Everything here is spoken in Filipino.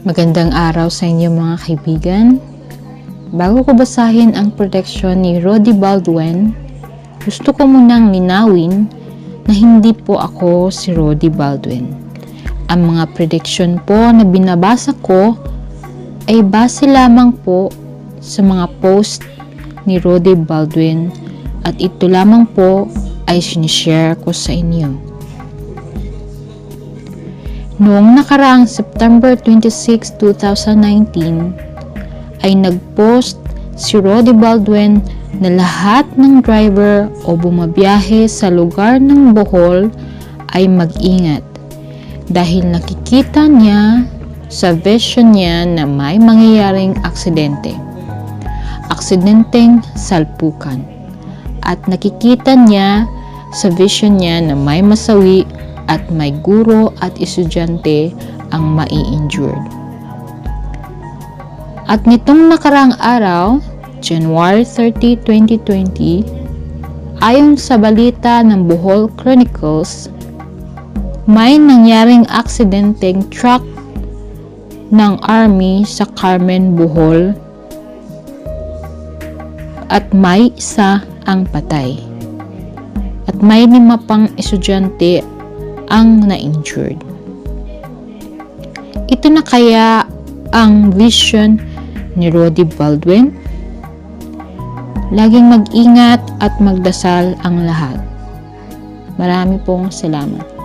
Magandang araw sa inyo mga kaibigan. Bago ko basahin ang protection ni Roddy Baldwin, gusto ko munang linawin na hindi po ako si Roddy Baldwin. Ang mga prediction po na binabasa ko ay base lamang po sa mga post ni Roddy Baldwin at ito lamang po ay sinishare ko sa inyo. Noong nakaraang September 26, 2019, ay nag-post si Roddy Baldwin na lahat ng driver o bumabiyahe sa lugar ng Bohol ay mag-ingat dahil nakikita niya sa vision niya na may mangyayaring aksidente. Aksidenteng salpukan. At nakikita niya sa vision niya na may masawi at may guro at estudyante ang mai-injured. At nitong nakarang araw, January 30, 2020, ayon sa balita ng Bohol Chronicles, may nangyaring aksidenteng truck ng Army sa Carmen, Bohol at may isa ang patay. At may lima pang estudyante ang na-injured. Ito na kaya ang vision ni Roddy Baldwin? Laging mag-ingat at magdasal ang lahat. Marami pong salamat.